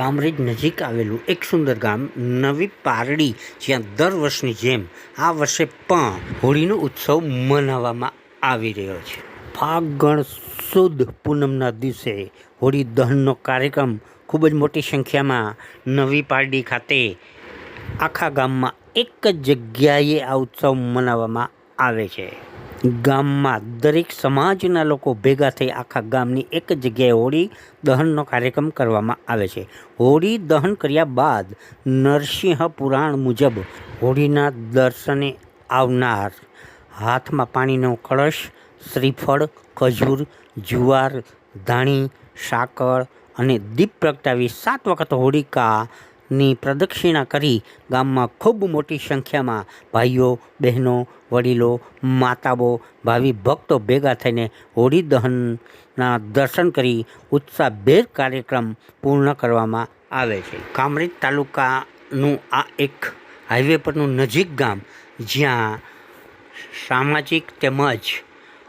કામરેજ નજીક આવેલું એક સુંદર ગામ નવી પારડી, જ્યાં દર વર્ષની જેમ આ વર્ષે પણ હોળીનો ઉત્સવ મનાવવામાં આવી રહ્યો છે. ફાગણ સુદ પૂનમના દિવસે હોળી દહનનો કાર્યક્રમ ખૂબ જ મોટી સંખ્યામાં નવી પારડી ખાતે આખા ગામમાં એક જ જગ્યાએ આ ઉત્સવ મનાવવામાં આવે છે. ગામમાં દરેક સમાજના લોકો ભેગા થઈ આખા ગામની એક જગ્યાએ હોળી દહનનો કાર્યક્રમ કરવામાં આવે છે. હોળી દહન કર્યા બાદ નરસિંહ પુરાણ મુજબ હોળીના દર્શને આવનાર હાથમાં પાણીનો કળશ, શ્રીફળ, ખજૂર, જુવાર, ધાણી સાકર અને દીપ પ્રગટાવી સાત વખત હોળિકાની પ્રદક્ષિણા કરી ગામમાં ખૂબ મોટી સંખ્યામાં ભાઈઓ, બહેનો, વડીલો, માતાઓ, ભાવિ ભક્તો ભેગા થઈને હોળી દહનના દર્શન કરી ઉત્સાહભેર કાર્યક્રમ પૂર્ણ કરવામાં આવે છે. કામરેજ તાલુકાનું આ એક હાઈવે પરનું નજીક ગામ, જ્યાં સામાજિક તેમજ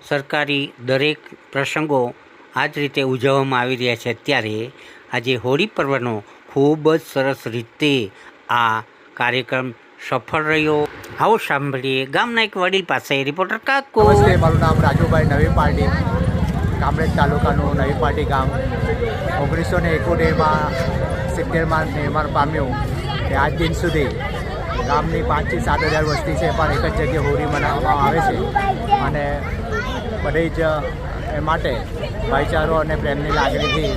સરકારી દરેક પ્રસંગો આ જ રીતે ઉજવવામાં આવી રહ્યા છે. ત્યારે આજે હોળી પર્વનો ખૂબ જ સરસ રીતે આ કાર્યક્રમ સફળ રહ્યો. આવો સાંભળીએ ગામના એક વડીલ પાસે રિપોર્ટર કાકો. નમસ્તે, મારું નામ રાજુભાઈ નવી પાર્ટી કામરેજ તાલુકાનું નવી પાર્ટી ગામ. ઓગણીસો ને એકોતેરમાં સિત્તેરમાં નિર્માણ પામ્યું કે આજ દિન સુધી ગામની પાંચથી સાત હજાર વસ્તી છે, પણ એક જ જગ્યાએ હોળી મનાવવામાં આવે છે. અને બધી જ એ માટે ભાઈચારો અને પ્રેમની લાગણીથી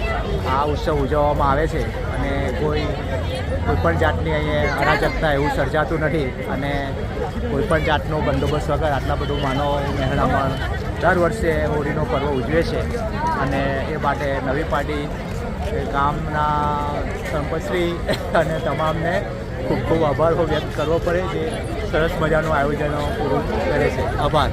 આ ઉત્સવ ઉજવવામાં આવે છે. અને કોઈ કોઈપણ જાતની અહીંયા અરાજકતા એવું સર્જાતું નથી. અને કોઈપણ જાતનો બંદોબસ્ત વગર આટલા બધું માનવ મહેરામણ દર વર્ષે હોળીનો પર્વ ઉજવે છે. અને એ માટે નવી પાર્ટી ગામના સંપતશ્રી અને તમામને ખૂબ ખૂબ આભાર વ્યક્ત કરવો પડે. જે સરસ મજાનું આયોજનો પૂરું કરે છે. આભાર.